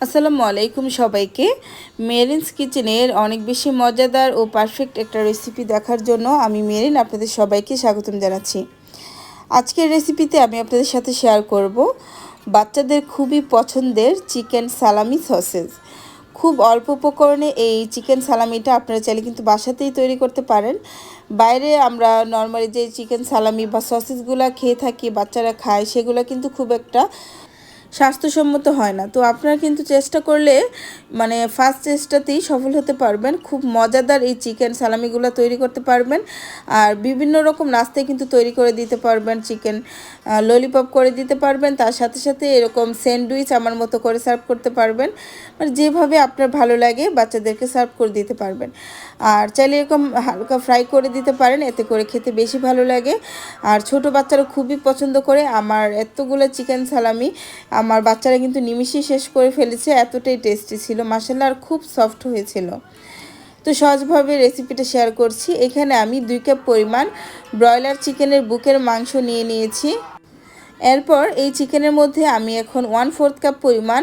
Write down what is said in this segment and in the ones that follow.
আসসালামু আলাইকুম সবাইকে। মেরিনস কিচেনের অনেক বেশি মজাদার ও পারফেক্ট একটা রেসিপি দেখার জন্য আমি মেরিন আপনাদের সবাইকে স্বাগতম জানাচ্ছি। আজকের রেসিপিতে আমি আপনাদের সাথে শেয়ার করব বাচ্চাদের খুবই পছন্দের চিকেন সালামি সসেজ খুব অল্প উপকরণে এই চিকেন সালামিটা আপনারা চাইলে কিন্তু বাসাতেই তৈরি করতে পারেন। বাইরে আমরা নর্মালি যে চিকেন সালামি বা সসেসগুলো খেয়ে থাকি, বাচ্চারা খায়, সেগুলো কিন্তু খুব একটা স্বাস্থ্যসম্মত হয় না। তো আপনারা কিন্তু চেষ্টা করলে মানে ফার্স্ট চেষ্টাতেই সফল হতে পারবেন। খুব মজাদার এই চিকেন সালামিগুলো তৈরি করতে পারবেন। আর বিভিন্ন রকম নাস্তায় কিন্তু তৈরি করে দিতে পারবেন। চিকেন ললিপপ করে দিতে পারবেন। তার সাথে সাথে এরকম স্যান্ডউইচ আমার মতো করে সার্ভ করতে পারবেন। মানে যেভাবে আপনার ভালো লাগে, বাচ্চাদেরকে সার্ভ করে দিতে পারবেন। আর চাইলে এরকম হালকা ফ্রাই করে দিতে পারেন। এতে করে খেতে বেশি ভালো লাগে। আর ছোট বাচ্চারা খুবই পছন্দ করে। আমার এতগুলো চিকেন সালামি আমার বাচ্চারা কিন্তু নিমিষেই শেষ করে ফেলেছে, এতটাই টেস্টি ছিল। মাসাল্লা আর খুব সফট হয়েছিল। তো সহজভাবে রেসিপিটা শেয়ার করছি। এখানে আমি দুই কাপ পরিমাণ ব্রয়লার চিকেনের বুকের মাংস নিয়ে নিয়েছি। এরপর এই চিকেনের মধ্যে আমি এখন ওয়ান ফোর্থ কাপ পরিমাণ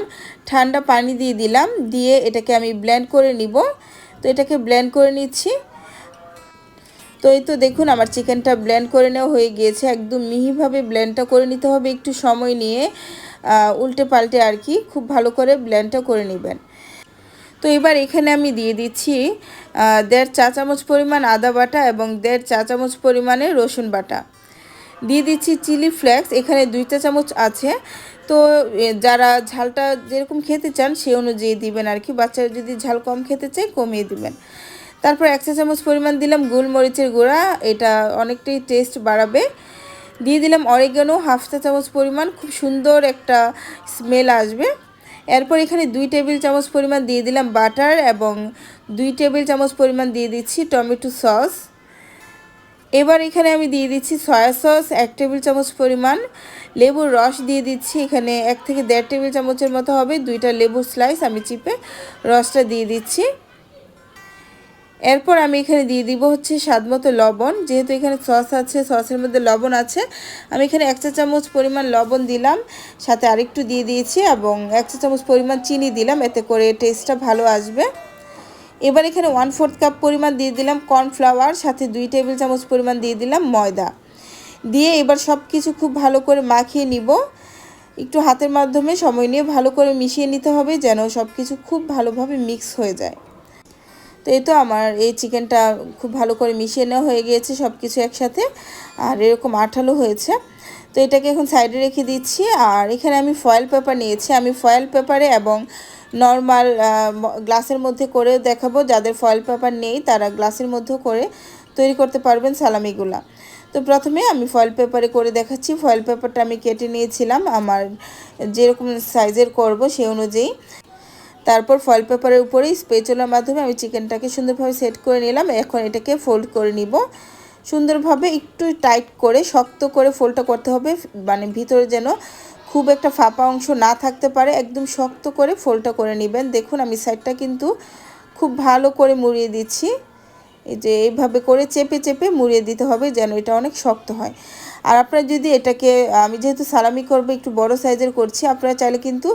ঠান্ডা পানি দিয়ে দিলাম। দিয়ে এটাকে আমি ব্লেন্ড করে নিব। তো এটাকে ব্লেন্ড করে নিচ্ছি। তো এই তো দেখুন, আমার চিকেনটা ব্লেন্ড করে নেওয়া হয়ে গিয়েছে। একদম মিহিভাবে ব্লেন্ডটা করে নিতে হবে। একটু সময় নিয়ে উল্টে পাল্টে আর কি খুব ভালো করে ব্লেন্ডটা করে নেবেন। তো এবার এখানে আমি দিয়ে দিচ্ছি দেড় চা চামচ পরিমাণ আদা বাটা এবং দেড় চা চামচ পরিমাণে রসুন বাটা। দিয়ে দিচ্ছি চিলি ফ্লেক্স, এখানে দুই চা চামচ আছে। তো যারা ঝালটা যেরকম খেতে চান সে অনুযায়ী দিবেন আর কি, বাচ্চারা যদি ঝাল কম খেতে চায় কমিয়ে দিবেন। তারপর এক চা চামচ পরিমাণ দিলাম গোলমরিচের গুঁড়া, এটা অনেকটাই টেস্ট বাড়াবে। দিয়ে দিলাম অরিগানো হাফ চা চামচ পরিমাণ, খুব সুন্দর একটা স্মেল আসবে। এরপর এখানে দুই টেবিল চামচ পরিমাণ দিয়ে দিলাম বাটার এবং দুই টেবিল চামচ পরিমাণ দিয়ে দিচ্ছি টমেটো সস এবার এখানে আমি দিয়ে দিচ্ছি সয়া সস এক টেবিল চামচ পরিমাণ লেবুর রস দিয়ে দিচ্ছি। এখানে এক থেকে দেড় টেবিল চামচের মতো হবে, দুইটা লেবুর স্লাইস আমি চিপে রসটা দিয়ে দিচ্ছি। এরপর আমি এখানে দিয়ে দিব হচ্ছে স্বাদ মতো লবণ। যেহেতু এখানে সস আছে, সসের মধ্যে লবণ আছে, আমি এখানে এক চা চামচ পরিমাণ লবণ দিলাম, সাথে আরেকটু দিয়ে দিয়েছি এবং এক চা চামচ পরিমাণ চিনি দিলাম, এতে করে টেস্টটা ভালো আসবে। এবার এখানে ওয়ান ফোর্থ কাপ পরিমাণ দিয়ে দিলাম কর্নফ্লাওয়ার সাথে দুই টেবিল চামচ পরিমাণ দিয়ে দিলাম ময়দা। দিয়ে এবার সব কিছু খুব ভালো করে মাখিয়ে নিব। একটু হাতের মাধ্যমে সময় নিয়ে ভালো করে মিশিয়ে নিতে হবে যেন সব কিছু খুব ভালোভাবে মিক্স হয়ে যায়। তো এই তো আমার এই চিকেনটা খুব ভালো করে মিশিয়ে নেওয়া হয়ে গিয়েছে সব কিছু একসাথে। আর এরকম আঠালো হয়েছে। তো এটাকে এখন সাইডে রেখে দিচ্ছি। আর এখানে আমি ফয়েল পেপার নিয়েছি। আমি ফয়েল পেপারে এবং নর্মাল গ্লাসের মধ্যে করেও দেখাবো। যাদের ফয়েল পেপার নেই, তারা গ্লাসের মধ্যেও করে তৈরি করতে পারবেন সালামিগুলা। তো প্রথমে আমি ফয়েল পেপারে করে দেখাচ্ছি। ফয়েল পেপারটা আমি কেটে নিয়েছিলাম। আমার যেরকম সাইজের করব সে অনুযায়ী। তারপর ফয়েল পেপারের উপরে স্পেচলার মাধ্যমে আমি চিকেনটাকে সুন্দরভাবে সেট করে নিলাম। এখন এটাকে ফোল্ড করে নিব। সুন্দরভাবে একটু টাইট করে, শক্ত করে ফোল্ডটা করতে হবে। মানে ভিতরে যেন খুব একটা ফাঁপা অংশ না থাকতে পারে, একদম শক্ত করে ফোল্ডটা করে নেবেন। দেখুন, আমি সাইডটা কিন্তু খুব ভালো করে মুড়িয়ে দিচ্ছি। এই যে এইভাবে করে চেপে চেপে মুড়িয়ে দিতে হবে যেন এটা অনেক শক্ত হয়। আর আপনারা যদি এটাকে, আমি যেহেতু সালামি করব, একটু বড় সাইজের করছি, আপনারা চাইলে কিন্তু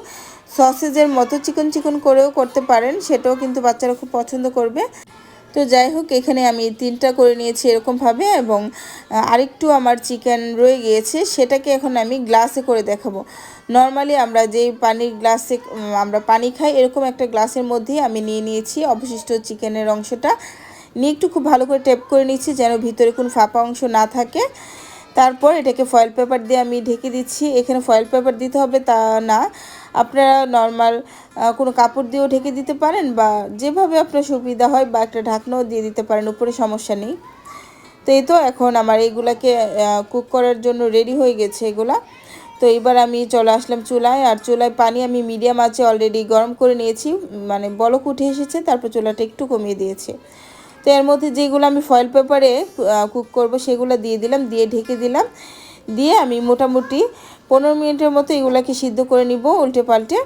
সসেজের মতো চিকন চিকন করেও করতে পারেন, সেটাও কিন্তু বাচ্চারা খুব পছন্দ করবে। তো যাই হোক, এখানে আমি তিনটা করে নিয়েছি এরকমভাবে এবং আরেকটু আমার চিকেন রয়ে গিয়েছে, সেটাকে এখন আমি গ্লাসে করে দেখাবো। নর্মালি আমরা যেই পানির গ্লাসে আমরা পানি খাই, এরকম একটা গ্লাসের মধ্যেই আমি নিয়ে নিয়েছি অবশিষ্ট চিকেনের অংশটা। নিয়ে একটু খুব ভালো করে টেপ করে নিচ্ছি যেন ভিতরে কোনো ফাঁপা অংশ না থাকে। তারপর এটাকে ফয়েল পেপার দিয়ে আমি ঢেকে দিচ্ছি। এখানে ফয়েল পেপার দিতে হবে তা না। আপনারা নর্মাল কোনো কাপড় দিয়েও ঢেকে দিতে পারেন বা যেভাবে আপনার সুবিধা হয় বা একটা ঢাকনাও দিয়ে দিতে পারেন, উপরে সমস্যা নেই। তো এই তো এখন আমার এইগুলাকে কুক করার জন্য রেডি হয়ে গেছে এগুলা। তো এবার আমি চলে আসলাম চুলায় আর চুলায় পানি আমি মিডিয়াম আছে অলরেডি গরম করে নিয়েছি। মানে বলক উঠে এসেছে, তারপর চুলাটা একটু কমিয়ে দিয়েছে। তো এর মধ্যে যেগুলো আমি ফয়েল পেপারে কুক করব সেগুলো দিয়ে দিলাম, দিয়ে ঢেকে দিলাম। দিয়ে আমি মোটামুটি পনেরো মিনিটের মতো এগুলাকে সিদ্ধ করে নিব উল্টে পাল্টে।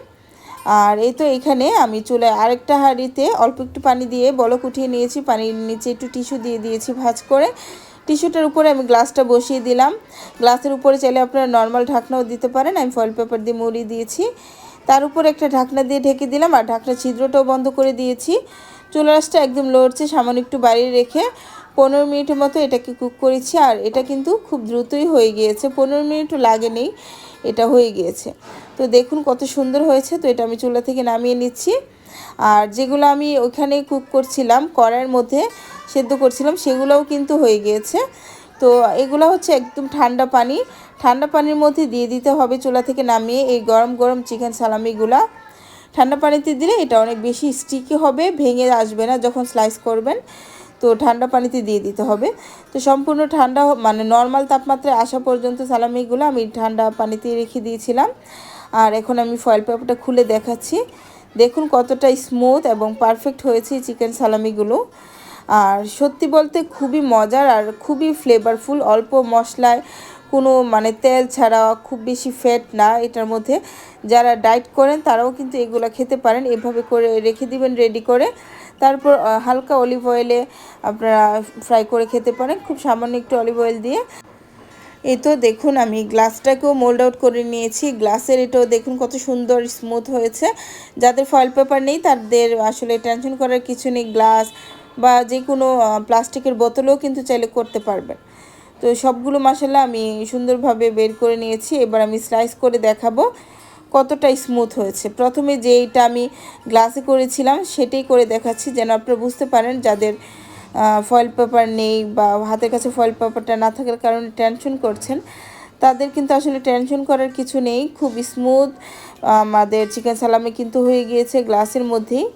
আর এই তো এখানে আমি চুলায় আরেকটা হাঁড়িতে অল্প একটু পানি দিয়ে বলক উঠিয়ে নিয়েছি, পানির নিচে একটু টিস্যু দিয়ে দিয়েছি ভাজ করে। টিস্যুটার উপরে আমি গ্লাসটা বসিয়ে দিলাম। গ্লাসের উপরে চাইলে আপনারা নর্মাল ঢাকনাও দিতে পারেন, আমি ফয়েল পেপার দিয়ে মুড়িয়ে দিয়েছি। তার উপর একটা ঢাকনা দিয়ে ঢেকে দিলাম, আর ঢাকনা ছিদ্রটাও বন্ধ করে দিয়েছি। চুলা রাসটা একদম লড়ছে, সামান্য একটু বাড়িয়ে রেখে পনেরো মিনিটের মতো এটাকে কুক করেছি, আর এটা কিন্তু খুব দ্রুতই হয়ে গিয়েছে, পনেরো মিনিটও লাগেনি, এটা হয়ে গিয়েছে। তো দেখুন কত সুন্দর হয়েছে, তো এটা আমি চুলা থেকে নামিয়ে নিচ্ছি। আর যেগুলো আমি ওইখানে কুক করছিলাম, কড়াইয়ের মধ্যে সেদ্ধ করছিলাম, সেগুলোও কিন্তু হয়ে গিয়েছে। তো এগুলো হচ্ছে একদম ঠান্ডা পানি, ঠান্ডা পানির মধ্যে দিয়ে দিতে হবে চুলা থেকে নামিয়ে এই গরম গরম চিকেন সালামিগুলা। ঠান্ডা পানিতে দিলে এটা অনেক বেশি স্টিকি হবে, ভেঙে আসবে না যখন স্লাইস করবেন। তো ঠান্ডা পানিতে দিয়ে দিতে হবে। তো সম্পূর্ণ ঠান্ডা মানে নর্মাল তাপমাত্রায় আসা পর্যন্ত সালামিগুলো আমি ঠান্ডা পানিতে রেখে দিয়েছিলাম। আর এখন আমি ফয়েল পেপারটা খুলে দেখাচ্ছি। দেখুন কতটা স্মুথ এবং পারফেক্ট হয়েছে চিকেন সালামিগুলো আর সত্যি বলতে খুবই মজার আর খুবই ফ্লেভারফুল অল্প মশলায় কোনো মানে তেল ছাড়া খুব বেশি ফ্যাট না এটার মধ্যে। যারা ডায়েট করেন তারাও কিন্তু এগুলো খেতে পারেন। এভাবে করে রেখে দিবেন রেডি করে। তারপর হালকা অলিভ অয়েলে আপনারা ফ্রাই করে খেতে পারেন। খুব সামান্য একটু অলিভ অয়েল দিয়ে। এই তো দেখুন, আমি গ্লাসটাকেও মোল্ড আউট করে নিয়েছি। গ্লাসের এটাও দেখুন কত সুন্দর স্মুথ হয়েছে। যাদের ফয়েল পেপার নেই, তাদের আসলে টেনশন করার কিছু নেই। গ্লাস বা যে কোনো প্লাস্টিকের বোতলেও কিন্তু চাইলে করতে পারবেন। তো সবগুলো মশলা আমি সুন্দরভাবে বের করে নিয়েছি, এবার আমি স্লাইস করে দেখাবো কতটা স্মুথ হয়েছে। প্রথমে যেইটা আমি গ্লাসে করেছিলাম, সেটাই করে দেখাচ্ছি, যেন আপনারা বুঝতে পারেন যাদের ফয়েল পেপার নেই বা হাতের কাছে ফয়েল পেপারটা না থাকার কারণে টেনশন করছেন, তাদের কিন্তু আসলে টেনশন করার কিছু নেই। খুব স্মুথ আমাদের চিকেন সালামি কিন্তু হয়ে গিয়েছে গ্লাসের মধ্যেই।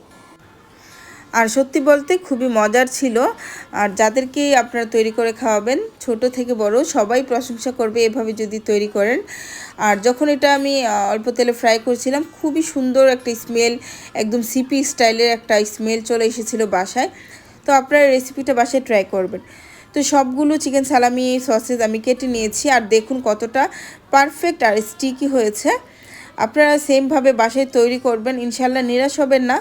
আর সত্যি বলতে খুবই মজার ছিল। আর যাদেরকে আপনারা তৈরি করে খাওয়াবেন, ছোট থেকে বড়, সবাই প্রশংসা করবে এভাবে যদি তৈরি করেন। আর যখন এটা আমি অল্প তেলে ফ্রাই করছিলাম, খুবই সুন্দর একটা স্মেল একদম সিপি স্টাইলের একটা স্মেল চলে এসেছিল বাসায়। তো আপনারা রেসিপিটা বাসায় ট্রাই করবেন। তো সবগুলো চিকেন সালামি সসেস আমি কেটে নিয়েছি, আর দেখুন কতটা পারফেক্ট আর স্টিকি হয়েছে। আপনারা সেমভাবে বাসায় তৈরি করবেন ইনশাল্লাহ নিরাশ হবেন না।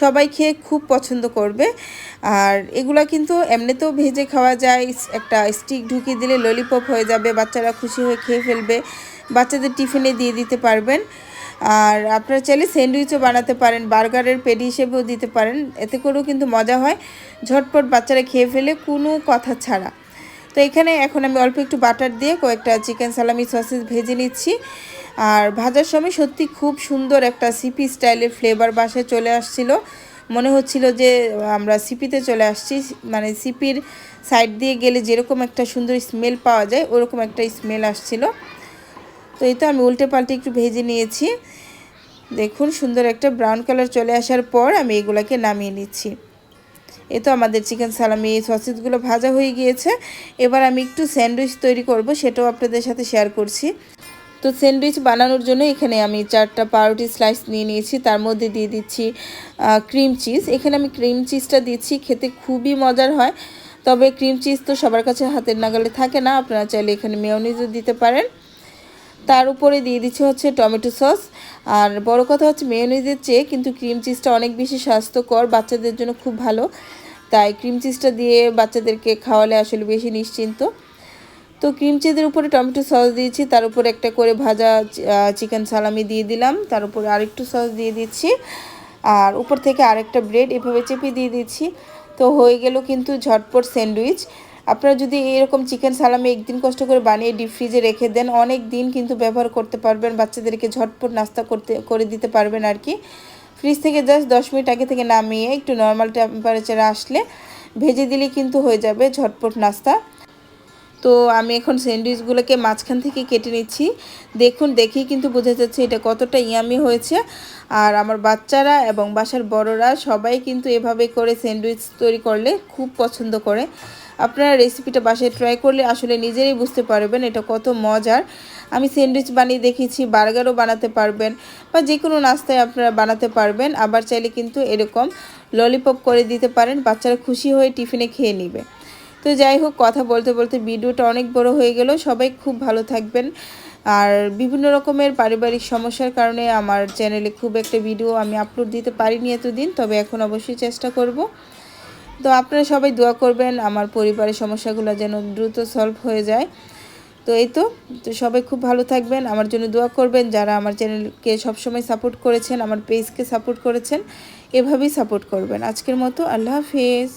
সবাই খেয়ে খুব পছন্দ করবে। আর এগুলো কিন্তু এমনিতেও ভেজে খাওয়া যায় একটা স্টিক ঢুকিয়ে দিলে ললিপপ হয়ে যাবে, বাচ্চারা খুশি হয়ে খেয়ে ফেলবে, বাচ্চাদের টিফিনে দিয়ে দিতে পারবেন। আর আপনারা চাইলে স্যান্ডউইচও বানাতে পারেন বার্গারের পেডি হিসেবেও দিতে পারেন, এতে করেও কিন্তু মজা হয়। ঝটপট বাচ্চারা খেয়ে ফেলে কোনো কথা ছাড়া। তো এখানে এখন আমি অল্প একটু বাটার দিয়ে কয়েকটা চিকেন সালামি সসেস ভেজে নিচ্ছি। আর ভাজার সময় সত্যি খুব সুন্দর একটা সিপি স্টাইলের ফ্লেভার বাসায় চলে আসছিল। মনে হচ্ছিল যে, আমরা সিপিতে চলে আসছি। মানে সিপির সাইড দিয়ে গেলে যেরকম একটা সুন্দর স্মেল পাওয়া যায়, ওরকম একটা স্মেল আসছিল। তো এই তো আমি উল্টে পাল্টে একটু ভেজে নিয়েছি। দেখুন, সুন্দর একটা ব্রাউন কালার চলে আসার পর আমি এগুলাকে নামিয়ে নিচ্ছি। এ তো আমাদের চিকেন সালামি সসেসগুলো ভাজা হয়ে গিয়েছে। এবার আমি একটু স্যান্ডউইচ তৈরি করব, সেটাও আপনাদের সাথে শেয়ার করছি। তো স্যান্ডউইচ বানানোর জন্য এখানে আমি চারটা পাউরুটি স্লাইস নিয়ে নিয়েছি। তার মধ্যে দিয়ে দিচ্ছি ক্রিম চিজ। এখানে আমি ক্রিম চিজটা দিচ্ছি, খেতে খুবই মজার হয়। তবে ক্রিম চিজ তো সবার কাছে হাতের নাগালে থাকে না, আপনারা চাইলে এখানে মেয়নিজও দিতে পারেন। তার উপরে দিয়ে দিচ্ছি হচ্ছে টমেটো সস। আর বড় কথা হচ্ছে মেয়নিজের চেয়ে কিন্তু ক্রিম চিজটা অনেক বেশি স্বাস্থ্যকর, বাচ্চাদের জন্য খুব ভালো। তাই ক্রিম চিজটা দিয়ে বাচ্চাদেরকে খাওয়ালে আসলে বেশি নিশ্চিন্ত। তো ক্রিম চিজের উপরে টমেটো সস দিয়েছি, তার উপরে একটা করে ভাজা চিকেন সালামি দিয়ে দিলাম, তার উপরে আরেকটু সস দিয়ে দিচ্ছি। আর উপর থেকে আরেকটা ব্রেড এভাবে চেপে দিয়ে দিচ্ছি। তো হয়ে গেল কিন্তু ঝটপট স্যান্ডউইচ। আপনারা যদি এরকম চিকেন সালামি একদিন কষ্ট করে বানিয়ে ডিপ ফ্রিজে রেখে দেন, অনেক দিন কিন্তু ব্যবহার করতে পারবেন, বাচ্চাদেরকে ঝটপট নাস্তা করতে, করে দিতে পারবেন আর কি। ফ্রিজ থেকে জাস্ট দশ মিনিট আগে থেকে নামিয়ে একটু নর্মাল টেম্পারেচারে আসলে ভেজে দিলে কিন্তু হয়ে যাবে ঝটপট নাস্তা। তো আমি এখন স্যান্ডউইচগুলোকে মাঝখান থেকে কেটে নিচ্ছি। দেখুন, দেখেই কিন্তু বোঝা যাচ্ছে এটা কতটা ইয়ামি হয়েছে। আর আমার বাচ্চারা এবং বাসার বড়রা সবাই কিন্তু এভাবে করে স্যান্ডউইচ তৈরি করলে খুব পছন্দ করে। আপনারা রেসিপিটা বাসায় ট্রাই করলে আসলে নিজেরই বুঝতে পারবেন এটা কত মজার। আমি স্যান্ডউইচ বানিয়ে দেখেছি, বার্গারও বানাতে পারবেন বা যে কোনো নাস্তায় আপনারা বানাতে পারবেন। আবার চাইলে কিন্তু এরকম ললিপপ করে দিতে পারেন, বাচ্চারা খুশি হয়ে টিফিনে খেয়ে নেবে। তো যাই হোক, কথা বলতে বলতে ভিডিওটা অনেক বড় হয়ে গেল। সবাই খুব ভালো থাকবেন। আর বিভিন্ন রকমের পারিবারিক সমস্যার কারণে আমার চ্যানেলে খুব একটা ভিডিও আমি আপলোড দিতে পারিনি এতদিন, তবে এখন অবশ্যই চেষ্টা করব। তো আপনারা সবাই দোয়া করবেন, আমার পরিবারের সমস্যাগুলো যেন দ্রুত সলভ হয়ে যায়। তো এই তো তো সবাই খুব ভালো থাকবেন, আমার জন্য দোয়া করবেন। যারা আমার চ্যানেলকে সবসময় সাপোর্ট করেছেন, আমার পেজকে সাপোর্ট করেছেন, এভাবেই সাপোর্ট করবেন। আজকের মতো আল্লাহ হাফিজ।